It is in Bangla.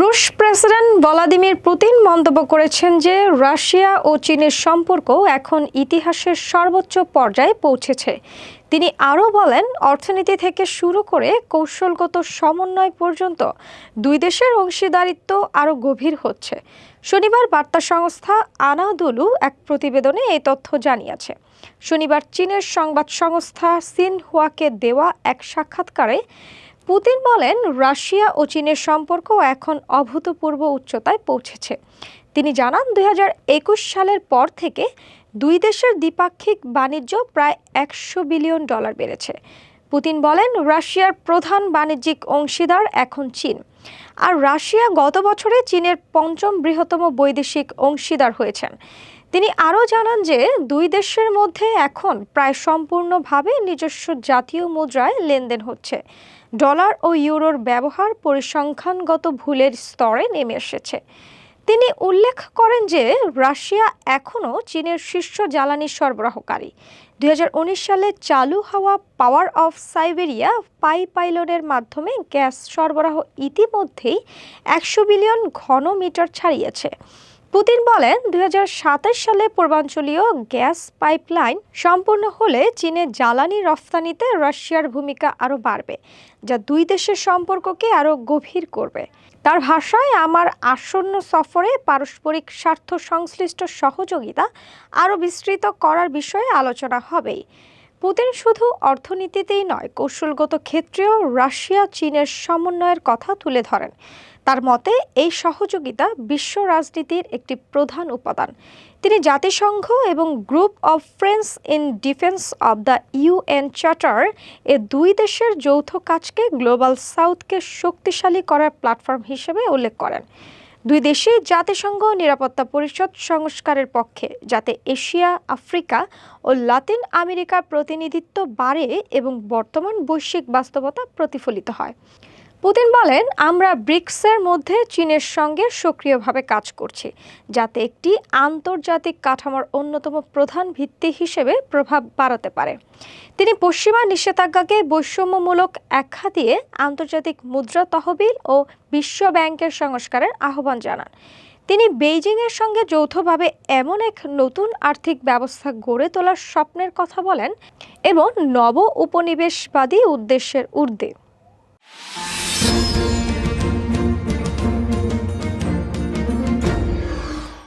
রুশ প্রেসিডেন্ট ভলাদিমির পুতিন মন্তব্য করেছেন যে রাশিয়া ও চীনের সম্পর্ক এখন ইতিহাসের সর্বোচ্চ পর্যায়ে পৌঁছেছে। তিনি আরও বলেন, অর্থনীতি থেকে শুরু করে কৌশলগত সমন্বয় পর্যন্ত দুই দেশের অংশীদারিত্ব আরও গভীর হচ্ছে। শনিবার বার্তা সংস্থা আনাদুলু এক প্রতিবেদনে এই তথ্য জানিয়েছে। শনিবার চীনের সংবাদ সংস্থা সিনহুয়াকে দেওয়া এক সাক্ষাৎকারে পুতিন বলেন, রাশিয়া ও চীনের সম্পর্ক এখন অভূতপূর্ব উচ্চতায় পৌঁছেছে। তিনি জানান, দুই হাজার একুশ সালের পর থেকে দুই দেশের দ্বিপাক্ষিক বাণিজ্য প্রায় একশো বিলিয়ন ডলার বেড়েছে। পুতিন বলেন, রাশিয়ার প্রধান বাণিজ্যিক অংশীদার এখন চীন। আর রাশিয়া গত বছরে চীনের পঞ্চম বৃহত্তম বৈদেশিক অংশীদার হয়েছেন। তিনি আরও জানান যে দুই দেশের মধ্যে এখন প্রায় সম্পূর্ণভাবে নিজস্ব জাতীয় মুদ্রায় লেনদেন হচ্ছে। ডলার ও ইউরোর ব্যবহার পরিসংখ্যানগত ভুলের স্তরে নেমে এসেছে। তিনি উল্লেখ করেন যে রাশিয়া এখনও চীনের শীর্ষ জ্বালানি সরবরাহকারী। দুই হাজার উনিশ সালে চালু হওয়া পাওয়ার অফ সাইবেরিয়া পাইপাইলনের মাধ্যমে গ্যাস সরবরাহ ইতিমধ্যেই একশো বিলিয়ন ঘন মিটার ছাড়িয়েছে। পুতিন বলেন, দুই হাজার সাতাশ সালে পূর্বাঞ্চলীয় গ্যাস পাইপলাইন সম্পূর্ণ হলে চীনের জ্বালানি রফতানিতে রাশিয়ার ভূমিকা আরও বাড়বে, যা দুই দেশের সম্পর্ককে আরও গভীর করবে। তার ভাষায়, আমার আসন্ন সফরে পারস্পরিক স্বার্থ সংশ্লিষ্ট সহযোগিতা আরও বিস্তৃত করার বিষয়ে আলোচনা হবেই। পুতিন শুধু অর্থনীতিতেই নয়, কৌশলগত ক্ষেত্রেও রাশিয়া, চীনের সমন্বয়ের কথা তুলে ধরেন। তার মতে, এই সহযোগিতা বিশ্ব রাজনীতির একটি প্রধান উপাদান। তিনি জাতিসংঘ এবং group of friends in defence of the UN charter এ দুই দেশের যৌথ কাজকে গ্লোবাল সাউথকে শক্তিশালী করার প্ল্যাটফর্ম হিসেবে উল্লেখ করেন। দুই দেশই জাতিসংঘ নিরাপত্তা পরিষদ সংস্কারের পক্ষে, যাতে এশিয়া, আফ্রিকা ও লাতিন আমেরিকার প্রতিনিধিত্ব বাড়ে এবং বর্তমান বৈশ্বিক বাস্তবতা প্রতিফলিত হয়। পুতিন বলেন, আমরা ব্রিক্সের মধ্যে চীনের সঙ্গে সক্রিয়ভাবে কাজ করছি, যাতে একটি আন্তর্জাতিক কাঠামোর অন্যতম প্রধান ভিত্তি হিসেবে প্রভাব বাড়াতে পারে। তিনি পশ্চিমা নিষেধাজ্ঞাকে বৈষম্যমূলক একখা দিয়ে আন্তর্জাতিক মুদ্রা তহবিল ও বিশ্ব ব্যাংকের সংস্কারের আহ্বান জানান। তিনি বেইজিংয়ের সঙ্গে যৌথভাবে এমন এক নতুন আর্থিক ব্যবস্থা গড়ে তোলার স্বপ্নের কথা বলেন এবং নব উপনিবেশবাদী উদ্দেশ্যের ঊর্ধ্বে।